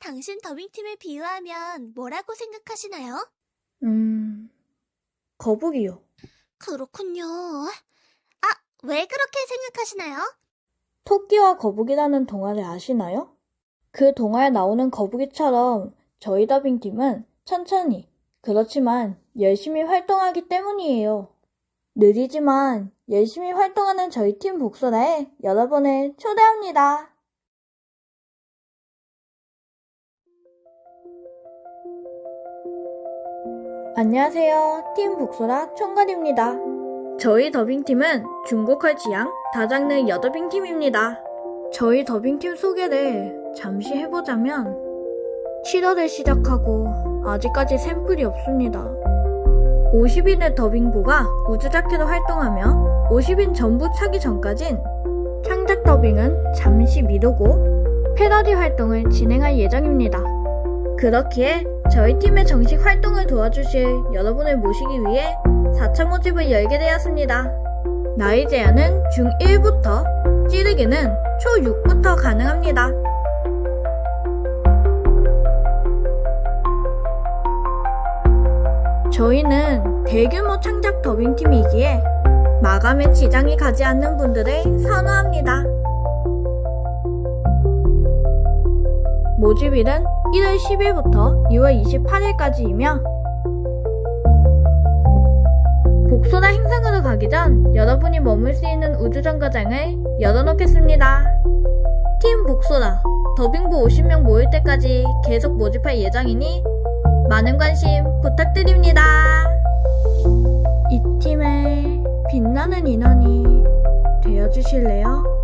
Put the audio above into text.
당신 더빙팀에 비유하면 뭐라고 생각하시나요? 음, 거북이요. 그렇군요. 아, 왜 그렇게 생각하시나요? 토끼와 거북이라는 동화를 아시나요? 그 동화에 나오는 거북이처럼 저희 더빙팀은 천천히, 그렇지만 열심히 활동하기 때문이에요. 느리지만 열심히 활동하는 저희 팀 복소라에 여러분을 초대합니다. 안녕하세요. 팀 복소라 총괄입니다. 저희 더빙팀은 중국할 지향 다장르 여더빙팀입니다. 저희 더빙팀 소개를 잠시 해보자면 7월을 시작하고 아직까지 샘플이 없습니다. 50인의 더빙부가 우주자켓로 활동하며 50인 전부 차기 전까진 창작 더빙은 잠시 미루고 패러디 활동을 진행할 예정입니다. 그렇기에 저희 팀의 정식 활동을 도와주실 여러분을 모시기 위해 4차 모집을 열게 되었습니다. 나이 제한은 중1부터, 찌르기는 초6부터 가능합니다. 저희는 대규모 창작 더빙팀이기에 마감에 지장이 가지 않는 분들을 선호합니다. 모집일은 1월 10일부터 2월 28일까지이며 복소나 행성으로 가기 전 여러분이 머물 수 있는 우주정거장을 열어놓겠습니다. 팀 복소라 더빙부 50명 모일 때까지 계속 모집할 예정이니 많은 관심 부탁드립니다. 이 팀의 빛나는 인원이 되어주실래요?